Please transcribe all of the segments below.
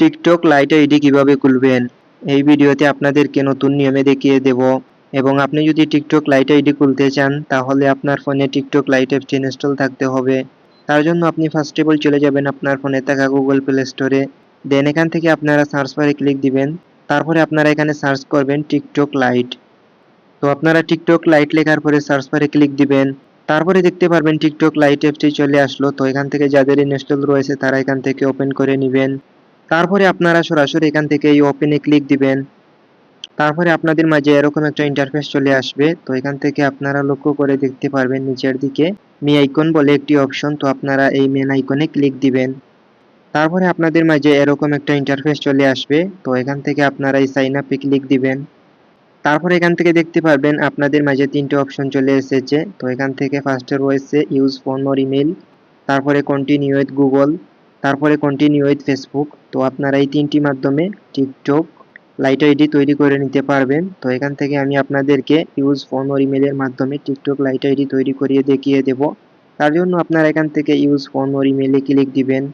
TikTok light ID কীভাবে খুলবেন? এই ভিডিওতে আপনাদেরকে নতুন নিয়মে দেখিয়ে দেব। এবং আপনি যদি টিকটক লাইট আইডি খুলতে চান, তাহলে আপনার ফোনে টিকটক লাইট অ্যাপটি ইনস্টল থাকতে হবে। তার জন্য আপনি ফার্স্ট অফ অল চলে যাবেন আপনার ফোনে থাকা গুগল প্লে স্টোরে দেন এখান থেকে আপনারা সার্চ বারে ক্লিক দিবেন। তারপরে আপনারা এখানে সার্চ করবেন টিকটক লাইট। তো আপনারা টিকটক লাইট লেখার পরে সার্চ বারে ক্লিক দিবেন। তারপরে দেখতে পারবেন টিকটক লাইট অ্যাপটি চলে আসলো। তো এখান থেকে যাদের ইনস্টল রয়েছে, তারা এখান থেকে ওপেন করে নেবেন। তারপরে আপনারা সরাসরি এখান থেকে এই ওপেনে ক্লিক দিবেন। তারপরে আপনাদের মাঝে এরকম একটা ইন্টারফেস চলে আসবে। তো এখান থেকে আপনারা লক্ষ্য করে দেখতে পারবেন নিচের দিকে মি আইকন বলে একটি অপশন তো আপনারা এই মেন আইকনে ক্লিক দিবেন। তারপরে আপনাদের মাঝে এরকম একটা ইন্টারফেস চলে আসবে। তো এখান থেকে আপনারা এই সাইন আপে ক্লিক দিবেন। তারপরে এখান থেকে দেখতে পারবেন আপনাদের মাঝে তিনটে অপশন চলে এসেছে। তো এখান থেকে ফার্স্টে রয়েছে ইউজ ফোন ইমেল তারপরে কন্টিনিউ উইথ গুগল তারপরে কন্টিনিউ উইথ ফেসবুক তো আপনারা এই তিনটি মাধ্যমে টিকটক লাইট আইডি তৈরি করে নিতে পারবেন। তো এখান থেকে আমি আপনাদেরকে ইউজ ফোন ওর ইমেলের মাধ্যমে টিকটক লাইট আইডি তৈরি করিয়ে দেখিয়ে দেব। তার জন্য আপনারা এখান থেকে ইউজ ফোন ওর ইমেলে ক্লিক দিবেন।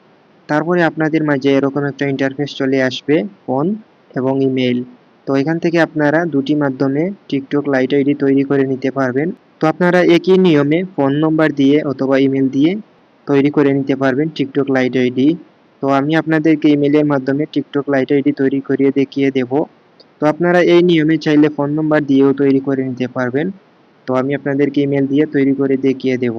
তারপরে আপনাদের মাঝে এরকম একটা ইন্টারফেস চলে আসবে ফোন এবং ইমেল তো এখান থেকে আপনারা দুটি মাধ্যমে টিকটক লাইট আইডি তৈরি করে নিতে পারবেন। তো আপনারা একই নিয়মে ফোন নম্বর দিয়ে অথবা ইমেল দিয়ে তৈরি করে নিতে পারবেন টিকটক লাইট আইডি তো আমি আপনাদেরকে ইমেলের মাধ্যমে টিকটক লাইট আইডি তৈরি করিয়ে দেখিয়ে দেব। তো আপনারা এই নিয়মে চাইলে ফোন নম্বর দিয়েও তৈরি করে নিতে পারবেন। তো আমি আপনাদেরকে ইমেল দিয়ে তৈরি করে দেখিয়ে দেব।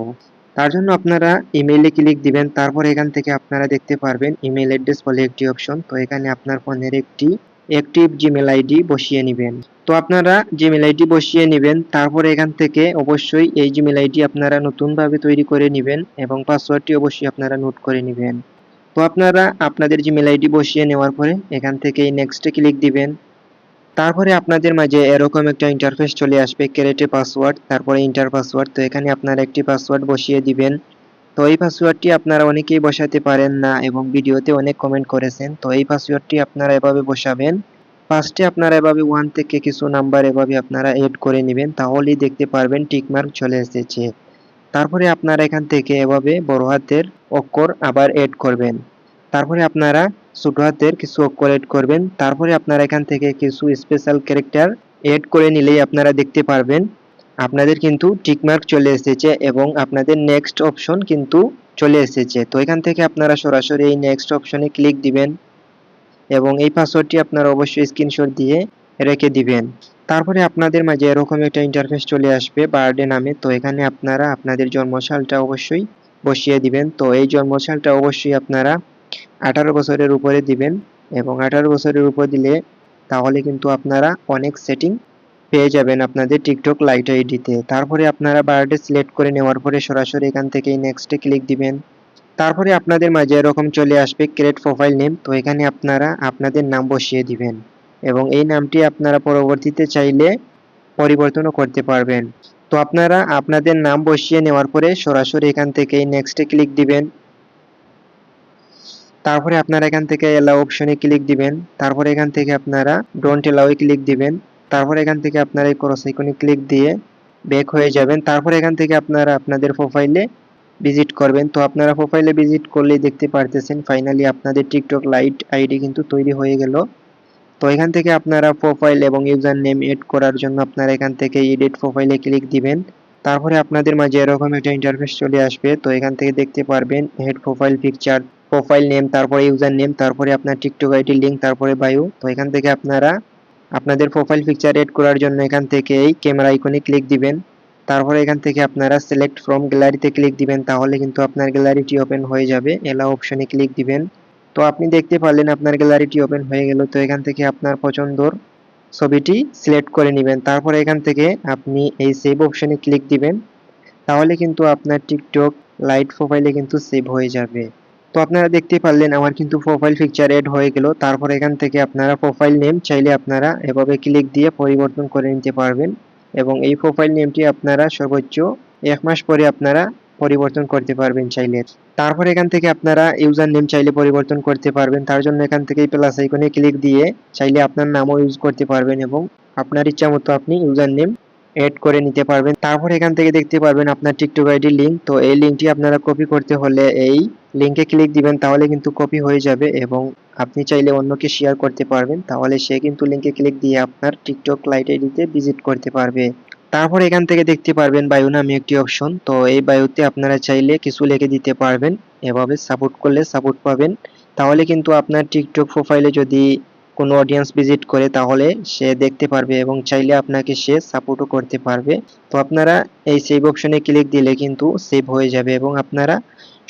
তার জন্য আপনারা ইমেইলে ক্লিক দিবেন, তারপর এখান থেকে আপনারা দেখতে পারবেন ইমেল অ্যাড্রেস বলে একটি অপশন তো এখানে আপনার ফোনের একটি অ্যাক্টিভ জিমেল আইডি বসিয়ে নেবেন। তো আপনারা জিমেল আইডি বসিয়ে নেবেন, তারপরে এখান থেকে অবশ্যই এই জিমেল আইডি আপনারা নতুনভাবে তৈরি করে নেবেন এবং পাসওয়ার্ডটি অবশ্যই আপনারা নোট করে নেবেন। তো আপনারা আপনাদের জিমেল আইডি বসিয়ে নেওয়ার পরে এখান থেকে নেক্সটে ক্লিক দিবেন। তারপরে আপনাদের মাঝে এরকম একটা ইন্টারফেস চলে আসবে ক্যারেটে পাসওয়ার্ড তারপরে ইন্টার পাসওয়ার্ড তো এখানে আপনারা একটি পাসওয়ার্ড বসিয়ে দিবেন। তো এই পাসওয়ার্ডটি আপনারা অনেকেই বসাতে পারেন না এবং ভিডিওতে অনেক কমেন্ট করেছেন। তো এই পাসওয়ার্ডটি আপনারা এভাবে বসাবেন। ফার্স্টে আপনারা এভাবে ওয়ান থেকে কিছু নাম্বার এভাবে আপনারা এড করে নেবেন, তাহলেই দেখতে পারবেন টিকমার্ক চলে এসেছে। তারপরে আপনারা এখান থেকে এভাবে বড় হাতের অক্ষর আবার এড করবেন। তারপরে আপনারা ছোট হাতের কিছু অক্ষর এড করবেন। তারপরে আপনারা এখান থেকে কিছু স্পেশাল ক্যারেক্টার এড করে নিলেই আপনারা দেখতে পারবেন আপনাদের কিন্তু টিকমার্ক চলে এসেছে এবং আপনাদের নেক্সট অপশন কিন্তু চলে এসেছে। তো এখান থেকে আপনারা সরাসরি এই নেক্সট অপশনে ক্লিক দিবেন এবং এই পাসওয়ার্ডটি আপনারা অবশ্যই স্ক্রিনশট দিয়ে রেখে দিবেন। তারপরে আপনাদের মাঝে এরকম একটা ইন্টারফেস চলে আসবে বার্থডে নামে। তো এখানে আপনারা আপনাদের জন্মসালটা অবশ্যই বসিয়ে দিবেন। তো এই জন্মসালটা অবশ্যই আপনারা আঠারো বছরের উপরে দিবেন এবং আঠারো বছরের উপর দিলে তাহলে কিন্তু আপনারা অনেক সেটিং পেয়ে যাবেন আপনাদের টিকটক লাইট আইডিতে তারপরে আপনারা বার্থডে সিলেক্ট করে নেওয়ার পরে সরাসরি এখান থেকে নেক্সটে ক্লিক দিবেন। তারপরে আপনাদের মাঝে এরকম চলে আসবে ক্রিয়েট প্রোফাইল নেম তো এখানে আপনারা আপনাদের নাম বসিয়ে দিবেন এবং এই নামটি আপনারা পরবর্তীতে চাইলে পরিবর্তনও করতে পারবেন। তো আপনারা আপনাদের নাম বসিয়ে নেওয়ার পরে সরাসরি এখান থেকে নেক্সটে ক্লিক দিবেন। তারপরে আপনারা এখান থেকে এলাও অপশনে ক্লিক দিবেন। তারপরে এখান থেকে আপনারা ডোন্ট এলাও ক্লিক দিবেন। তারপরে এখান থেকে আপনারা এই ক্রস আইকনে ক্লিক দিয়ে ব্যাক হয়ে যাবেন। তারপরে এখান থেকে আপনারা আপনাদের প্রোফাইলে ভিজিট করবেন। তো আপনারা প্রোফাইলে ভিজিট করলেই দেখতে পারতেছেন ফাইনালি আপনাদের টিকটক লাইট আইডি কিন্তু তৈরি হয়ে গেল। তো এখান থেকে আপনারা প্রোফাইল এবং ইউজার নেম এড করার জন্য আপনারা এখান থেকে এডিট প্রোফাইলে ক্লিক দিবেন। তারপরে আপনাদের মাঝে এরকম একটা ইন্টারফেস চলে আসবে। তো এখান থেকে দেখতে পারবেন head profile picture profile name তারপরে ইউজার নেম তারপরে আপনার টিকটক আইডি লিঙ্ক তারপরে বায়ু তো এখান থেকে আপনারা আপনাদের প্রোফাইল পিকচার এড করার জন্য এখান থেকে এই ক্যামেরা আইকনে ক্লিক দিবেন। তারপরে এখান থেকে আপনারা সিলেক্ট ফ্রম গ্যালারিতে ক্লিক দিবেন, তাহলে কিন্তু আপনার গ্যালারিটি ওপেন হয়ে যাবে। এলা অপশনে ক্লিক দিবেন। তো আপনি দেখতে পারলেন আপনার গ্যালারিটি ওপেন হয়ে গেল। তো এখান থেকে আপনার পছন্দর ছবিটি সিলেক্ট করে নেবেন। তারপরে এখান থেকে আপনি এই সেভ অপশনে ক্লিক দিবেন। তাহলে কিন্তু আপনার টিকটক লাইট প্রোফাইলে কিন্তু সেভ হয়ে যাবে। তো আপনারা দেখতে পারলেন আমার কিন্তু প্রোফাইল পিকচার এড হয়ে গেল। তারপর এখান থেকে আপনারা প্রোফাইল নেম চাইলে আপনারা এভাবে ক্লিক দিয়ে পরিবর্তন করে নিতে পারবেন এবং এই প্রোফাইল নেমটি আপনারা সর্বোচ্চ এক মাস পরে আপনারা পরিবর্তন করতে পারবেন চাইলে। তারপর এখান থেকে আপনারা ইউজার নেম চাইলে পরিবর্তন করতে পারবেন। তার জন্য এখান থেকে প্লাস আইকনে ক্লিক দিয়ে চাইলে আপনার নামও ইউজ করতে পারবেন এবং আপনার ইচ্ছা মতো আপনি ইউজার নেম এড করে নিতে পারবেন। তারপর এখান থেকে দেখতে পারবেন আপনার টিকটক আইডি লিঙ্ক তো এই লিঙ্কটি আপনারা কপি করতে হলে এই লিঙ্কে ক্লিক দিবেন, তাহলে কিন্তু কপি হয়ে যাবে এবং আপনি চাইলে অন্যকে শেয়ার করতে পারবেন। তাহলে সে কিন্তু লিঙ্কে ক্লিক দিয়ে আপনার টিকটক লাইট আইডিতে ভিজিট করতে পারবে। তারপর এখান থেকে দেখতে পারবেন বায়ু নামে একটি অপশন তো এই বায়ুতে আপনারা চাইলে কিছু লিখে দিতে পারবেন। এভাবে সাপোর্ট করলে সাপোর্ট পাবেন। তাহলে কিন্তু আপনার টিকটক প্রোফাইলে যদি কোনো অডিয়েন্স ভিজিট করে তাহলে সে দেখতে পারবে এবং চাইলে আপনাকে সে সাপোর্টও করতে পারবে। তো আপনারা এই সেভ অপশনে ক্লিক দিলে কিন্তু সেভ হয়ে যাবে এবং আপনারা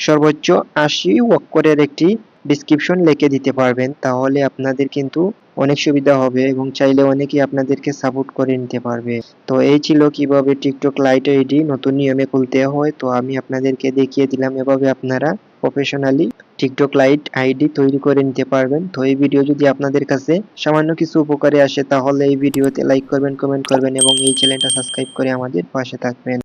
সর্বোচ্চ আশি অক্ষরের একটি ডিসক্রিপশন লিখে দিতে পারবেন। তাহলে আপনাদের কিন্তু অনেক সুবিধা হবে এবং চাইলে অনেকেই আপনাদেরকে সাপোর্ট করে নিতে পারবে। তো এই ছিল কীভাবে টিকটক লাইট আইডি নতুন নিয়মে খুলতে হয়। তো আমি আপনাদেরকে দেখিয়ে দিলাম এভাবে আপনারা প্রফেশনালি টিকটক লাইট আইডি তৈরি করে নিতে পারবেন। তো এই ভিডিও যদি আপনাদের কাছে সামান্য কিছু উপকারে আসে, তাহলে এই ভিডিওতে লাইক করবেন কমেন্ট করবেন এবং এই চ্যানেলটা সাবস্ক্রাইব করে আমাদের পাশে থাকবেন।